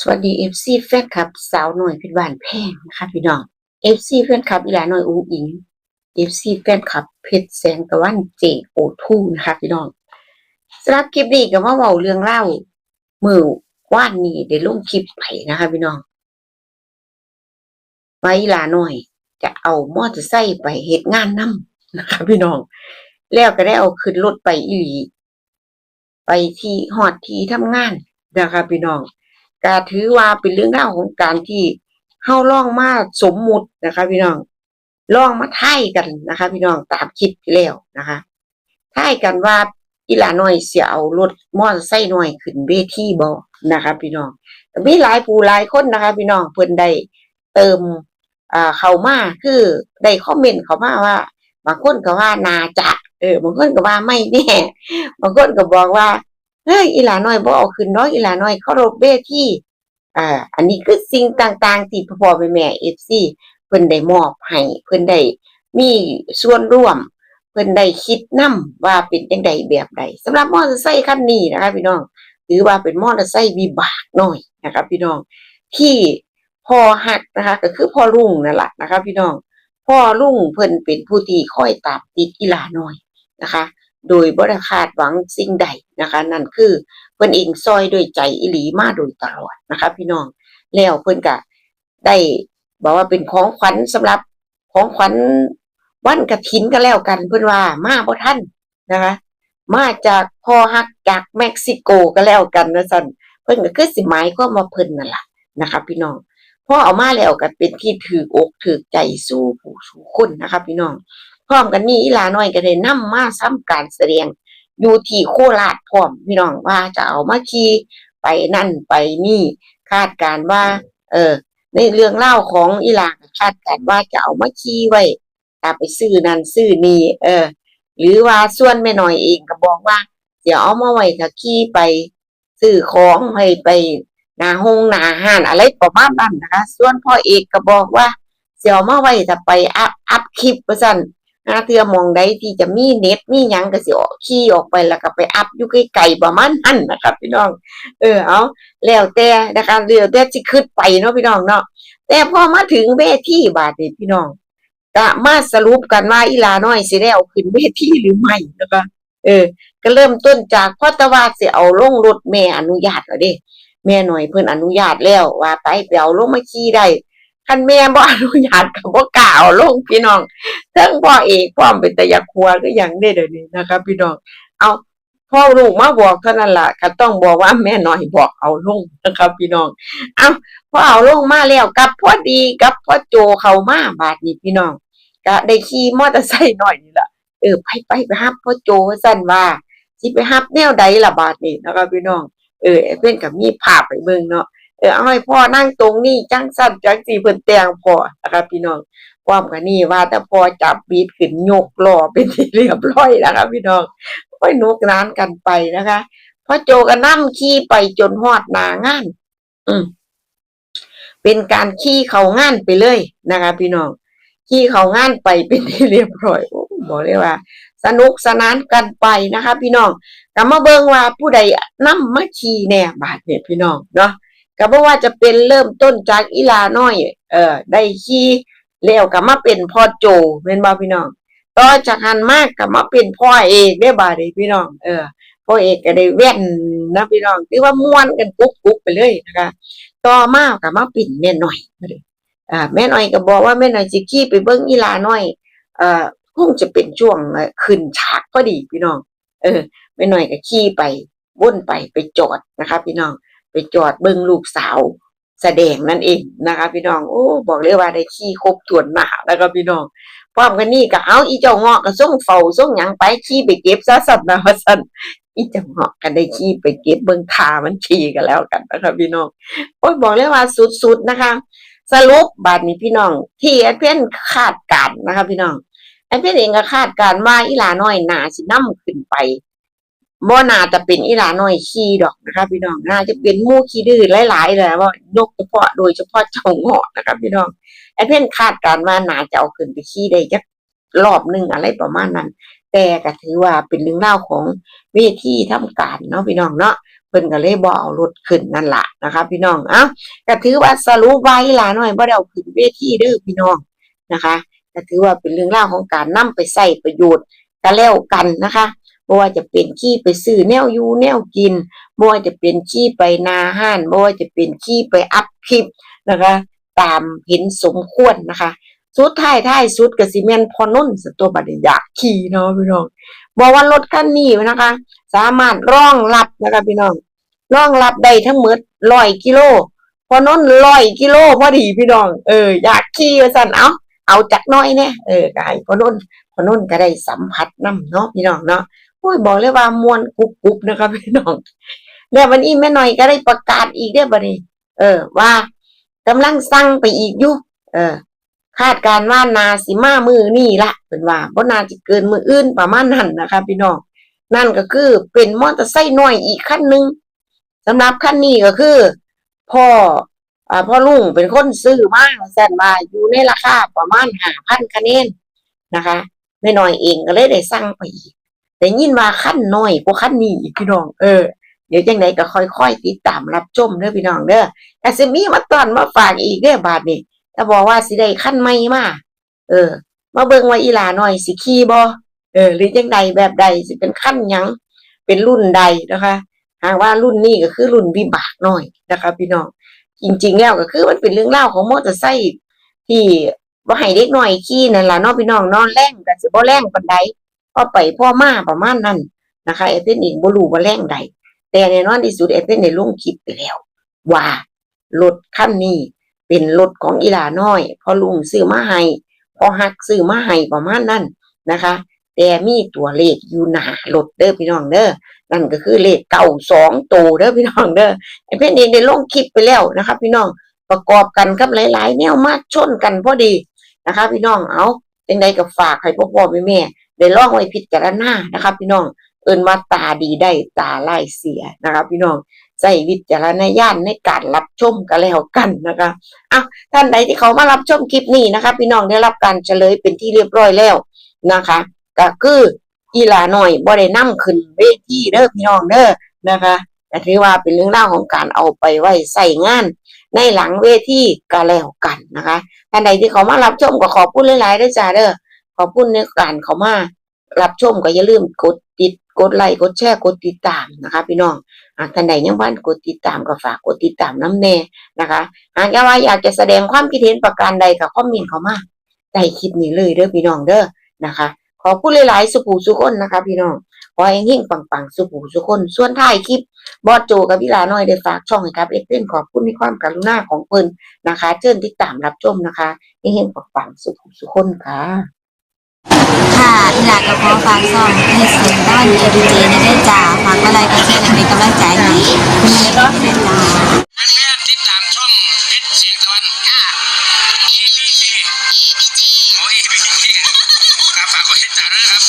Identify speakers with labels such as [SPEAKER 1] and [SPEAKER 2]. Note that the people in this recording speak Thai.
[SPEAKER 1] สวัสดีเอฟซีแฟนคลับ สาวหน่อยพชรบ้านแพงนะคะพี่น้องเอฟซีแฟนคลับอีหลาหน่อยอุ้งอิงเอฟซีแฟนคลับเพชรแสงตะวันเจโอทูนะคะพี่น้องสำหรับคลิปนี้ก็มาเว้าเรื่องเล่ามือว่านนี้ได้ลงคลิปไปนะคะพี่น้องไว้อีหลาหน่อย จะเอามอเตอร์ไซค์ไปเฮ็ดงานนํนะคะพี่น้อง แล้วก็ได้เอาขึ้นรถไปอีหลีไปที่ฮอดที่ทำงานนะคะพี่น้อง ก็ถือว่าเป็นเรื่องราวของการที่เฮาล่องมาสมมุตินะคะ พี่น้องล่องมาทายกันนะคะ พี่น้องตามคลิปที่แล้วนะคะทายกันว่าอีหลาน้อยเสียเอารถมอเตอร์ไซค์น้อยขึ้นเวทีบ่นะคะ พี่น้องมีหลายผู้หลายคนนะคะ พี่น้องเพิ่นได้เติมอ่าเข้ามาคือได้คอมเมนต์เข้ามาว่าบางคนก็ว่านาจะเออบางคนก็ว่าไม่แน่บางคนก็บอกว่า เฮ้ยอีหลาน้อยบ่เอาขึ้นเนาะอีหลาน้อยเคารพเวทีอ่าอันนี้คือสิ่งต่างๆที่พ่อพ่อแม่แม่ FC เพิ่นได้มอบให้เพิ่นได้มีส่วนร่วม เพิ่นได้คิดนํว่าเป็นจังไดแบบใดสำหรับมอเตอร์ไซค์คันนี้นะคะพี่น้องถือว่าเป็นมอเตอร์ไซค์วิบากน้อยนะคะพี่น้องที่พ่อฮักนะคะ ก็คือพ่อลุงนั่นแหละนะคะพี่น้องพ่อลุงเพิ่นเป็นผู้ที่คอยตามติดอีหลาน้อยนะคะ โดยบ่ได้คาดหวังสิ่งใดนะคะ นั่นคือเพิ่นเองซอยด้วยใจอีหลีมาโดยตลอดนะคะ พี่น้องแล้วเพิ่นก็ได้บอกว่าเป็นของขวัญสำหรับของขวัญวันกฐินก็แล้วกัน เพิ่อนว่ามาบ่ทันนะคะ มาจากพ่อฮักจากเม็กซิโกก็แล้วกันนะซั่นเพิ่อนก็คือสิหมายความาเพิ่นนั่นแหละนะคะ พี่น้องพอเอามาแล้วก็เป็นที่ถืออกถือใจสู้ผู้สู้คนนะคะ พี่น้อง ร้อมกันนี้อีหลาน้อยก็ได้นำมาซ้ำการแสดงอยู่ที่โคราชพร้อมพี่น้องว่าจะเอามาขี่ไปนั่นไปนี่คาดการณ์ว่า เออ ในเรื่องเล่าของอีหลาคาดการณ์ว่าจะเอามาขี่ไว้ถ้าไปซื้อนั่นซื้อนี่เออ หรือว่าส่วนแม่น้อยเองก็บอกว่าเดี๋ยวเอามาไว้ถ้าขี่ไปซื้อของให้ไปนาหงนาห้านอะไรประมาณนั้นนะคะ ส่วนพ่อเอกก็บอกว่าเสี่ยวมาไว้ถ้าไปอัพอัพคลิปว่าซั่น หาเทื่อมองใดที่จะมีเน็ตมีหยังก็สิออกขี่ออกไปแล้วก็ไปอัพอยู่ไกลๆประมาณนั้นนะครับพี่น้อง เออเอาแล้วแต่นะคะแล้วแต่สิขึ้นไปเนาะพี่น้องเนาะแต่พอมาถึงเวทีบาดนี้พี่น้องก็มาสรุปกันว่าอีลาน้อยสิได้เอาขึ้นเวทีหรือไม่นะคะเออ ก็เริ่มต้นจากพ่อตะวาสิเอาลงรถแม่อนุญาตแล้วเด้แม่หน่อยเพิ่อนอนุญาตแล้วว่าไปไปเอาลงมาขี่ได้ คันแม่บ่อนุญาตก็บ่กล้าเอาลงพี่น้องเทั้งพ่อเอกพร้อมเป็นตะยาครัวก็ยังได้เดี๋ยวนี้นะครับพี่น้อง เอาพ่อลูกมาบอกเท่านั้นล่ะก็ต้องบอกว่าแม่น้อยบอกเอาลงนะครับ พี่น้อง เอาพอเอาลงมาแล้วกับพ่อดีกับพ่อโจเขามาบาดนี้พี่น้องก็ได้ขี่มอเตอร์ไซค์หน่อยนี่ละเออไปไปไปฮับพ่อโจสั่นว่าสิไปฮับแนวใดล่ะบาดนี้นะครับพี่น้อง เออเพิ่นก็มีภาพไปเบิ่งเนาะ เออเอาให้พ่อนั่งตรงนี้จังสั้นจังสีเพิ่นแต่งพ่อนะครับพี่น้องพร้อมกันนี่ว่าแต่พอจับบีดขึ้นยกล้อเป็นที่เรียบร้อยนะครับพี่น้องค่อยนุกนานกันไปนะคะพอโจก็นั่ขี่ไปจนฮอดหนางาน อืมเป็นการขี่เขางานไปเลยนะคะพี่น้องขี่เขางานไปเป็นที่เรียบร้อยโอ้บอกเลยว่า สนุกสนานกันไปนะคะ พี่น้องก็มาเบิ่งว่าผู้ใดนำมมาขี่แน่บาดเนี่ยพี่น้องเนาะ ก็บ่ว่าจะเป็นเริ่มต้นจากอีลาน้อย เออได้ขี่แล้วก็มาเป็นพ่อโจแม่นบ่พี่น้อง ต่อจากหันมากก็มาเป็นพ่อเอกได้บาดนี้พี่น้อง เออ พ่อเอกก็ได้แว่นนะพี่น้องถือว่าม่วนกันกุ๊กกุ๊กไปเลยนะคะ ต่อมาก็มาเป็นแม่น้อยเลยอ่า แม่น้อยก็บอกว่าแม่น้อยสิขี่ไปเบิ่งอีลาน้อย เอ่อคงจะเป็นช่วงขึ้นฉากพอดีพี่น้อง เออ แม่น้อยก็ขี่ไปวนไปไปจอดนะคะ พี่น้อง ไปจอดเบิ่งลูกสาว แสดงนั่นเองนะคะ พี่น้องโอ้บอกเลยว่าได้ขี่ครบถ้วนหนาแล้วก็พี่น้องพร้อมกันนี่ก็เอาอีเจ้าเงาะก็ส่งเฝ้าส่งหยังไปขี่ไปเก็บซะสัตว์นะว่าซั่นอีเจ้าเงาะก็ได้ขี่ไปเก็บเบิ่งทามันขี่กันแล้วกันนะคะพี่น้องโอ้ยบอกเลยว่าสุดๆนะคะ สรุปบาดนี้พี่น้อง ที่แอดเพียนคาดการนะคะ พี่น้องแอดเพียนเองก็คาดการว่าอีหลาน้อยหนาสินํขึ้นไป บ่น่าจะเป็นอีหลาน้อยขี้ดอกนะคะพี่น้องน่าจะเป็นมู่ขี้ดื้อหลายๆเลยว่ายกเฉพาะโดยเฉพาะเจ้าเงาะนะคะพี่น้องไอ้เพื่อนคาดการณ์ว่าน่าจะเอาขึ้นไปขี้ได้จักรอบหนึงอะไรประมาณนั้น แต่ก็ถือว่าเป็นเรื่องเล่าของเวทีทำการเนาะพี่น้องเนาะเพิ่นก็เลยบ่เอารถขึ้นนั่นละนะคะพี่น้องเอ้าก็ถือว่าสรุปไว้ล่ะหน่อยบ่ได้เอาขึ้นเวทีเด้อพี่น้องนะคะก็ถือว่าเป็นเรื่องราของการนํไปใช้ประโยชน์ก็แล้วกันนะคะ บ่ว่าจะเป็นขี้ไปซื้อแนวอยู่แนวกินบ่ว่าจะเป็นขี้ไปนาห้านบ่ว่าจะเป็นขี้ไปอัพคลิปนะคะ ตามเห็นสมควรนะคะ สุดท้ายท้ายสุดก็สิแม่นพอนุ่นสตัวบัดนี้อยากขี่เนาะพี่น้องบอกว่ารถคันนี้นะคะ สามารถรองรับนะคะพี่น้องรองรับได้ทั้งหมดร้อยกิโลพอนุ่นร้อยกิโลพอดีพี่น้องเอออยากขี่สั่นเอาเอาจักน้อยเนี่ยเออก็ให้พอนุ่นพอนุ่นก็ได้สัมผัสน้ำเนาะพี่น้องเนาะ โอ้ยบอกเลยว่ามวนกรุบกุบนะคะพี่น้องเนี่ยวันนี้แม่หน่อยก็ได้ประกาศอีกเด้บัดนี้เออ ว่ากำลังสั่งไปอีกอยู่เออ คาดการณ์ว่านาสิมามือนี่ละเป็นว่าบ่นาจะเกินมืออื่นประมาณนั้นนะคะ พี่น้องนั่นก็คือเป็นมอเตอร์ไซค์น้อยอีกคันหนึ่งสำหรับคันนี้ก็คือ พ่ออ่าพ่อลุงเป็นคนซื้อมาแสนว่าอยู่ในราคาประมาณห้าพันคะแนนนะคะแม่น้อยเองก็เลยได้สั่งไปอีก แต่ยินว่าคันน้อยกว่าคันนี้อีกพี่น้อง เออ เดี๋ยวจังไดก็ค่อยๆติดตามรับชมเด้อพี่น้องเด้อแต่สิมีมาตอนมาฝากอีกเด้อบาดนี้ถ้าบอกว่าสิได้ขั้นใหม่มาเออ มาเบิ่งว่าอีหลาหน่อยสิขี่บ่เออ หรือจังใดแบบใดสิเป็นขั้นยังเป็นรุ่นใดนะคะหากว่ารุ่นนี้ก็คือรุ่นวิบากหน่อยนะคะ พี่น้องจริงๆแล้วก็คือมันเป็นเรื่องเล่าของมอเตอร์ไซค์ที่ว่าให้เด็กหน่อยขี่นั่นล่ะเนาะพี่น้องนอนแรงก็สิบ่แรงปานใด พ่อไปพ่อมาประมาณนั้นนะคะเอเต้นเองบ่รู้ว่าแรงใดแต่แน่นอนที่สุดเอเต้นได้ลงคลิปไปแล้ว ว่ารถคันนี้เป็นรถของอีลาน้อยพอลุงซื้อมาให้พอหักซื้อมาให้ประมาณนั้นนะคะ แต่มีตัวเลขอยู่หนารถเด้อพี่น้องเด้อนั่นก็คือเลขเก่าสองตัวเด้อพี่น้องเด้อไอเพ่นเองได้ลงคลิปไปแล้วนะคะพี่น้องประกอบกันกับหลาย ๆ แนวมาชนกันพอดีนะคะ พี่น้องเอาจังใดก็ฝากให้พ่อพ่อแม่แม่ ได้ล่องไว้พิจารณานะคะ พี่น้องเอินว่าตาดีได้ตาไล่เสียนะคะพี่น้องใช้วิจารณญาณในการรับชมกันแล้วกันนะคะท่านใดที่เขามารับชมคลิปนี้นะคะ พี่น้องได้รับการเฉลยเป็นที่เรียบร้อยแล้วนะคะก็คืออีหลาหน่อยบ่ได้นํขึ้นเวทีเด้อพี่น้องเด้อนะคะแต่ถือว่าเป็นเรื่องเล่าวของการเอาไปไว้ใส่งาน ในหลังเวทีก็แล้วกันนะคะท่านใดที่เขามารับชมก็ขอบคุณหลายๆด้วยจ้าเด้อ ขอบคุณในการเขามารับชมก็อย่าลืมกดติดกดไลค์กดแชร์กดติดตามนะคะ พี่น้องอะท่านใดยังบ้านกดติดตามก็ฝากกดติดตามน้ำแน่นะคะหากว่าอยากจะแสดงความคิดเห็นประการใดกับคอมเมนต์เขามาใต้คลิปนี้เลยเด้อพี่น้องเด้อนะคะ ขอพูดหลายๆสุภูสุคนนะคะ พี่น้องขอให้เฮงปังๆสุภูสุคนส่วนท้ายคลิปบอสโจกับพี่ลาน้อยได้ฝากช่องให้ครับเอ็กเนขอบคุณในความกรุณาของเพิ่นนะคะเชิญติดตามรับชมนะคะเฮงๆปังๆสุภูสุคนค่ะ
[SPEAKER 2] ค่ะอีหลากระเพาะฟังซ่องเฮ็เสร็จบ้านเอดีเจในได้จ่าฟังอะไรก็ช่วยกันเป็นกำลังใจนี้ม่ก็เป็นจ่า
[SPEAKER 3] ติดตามช่องเพชเสียงตะวนค่ะ EBG โอ้ EBG ครับฝากกดติดตามด้วยนะครับ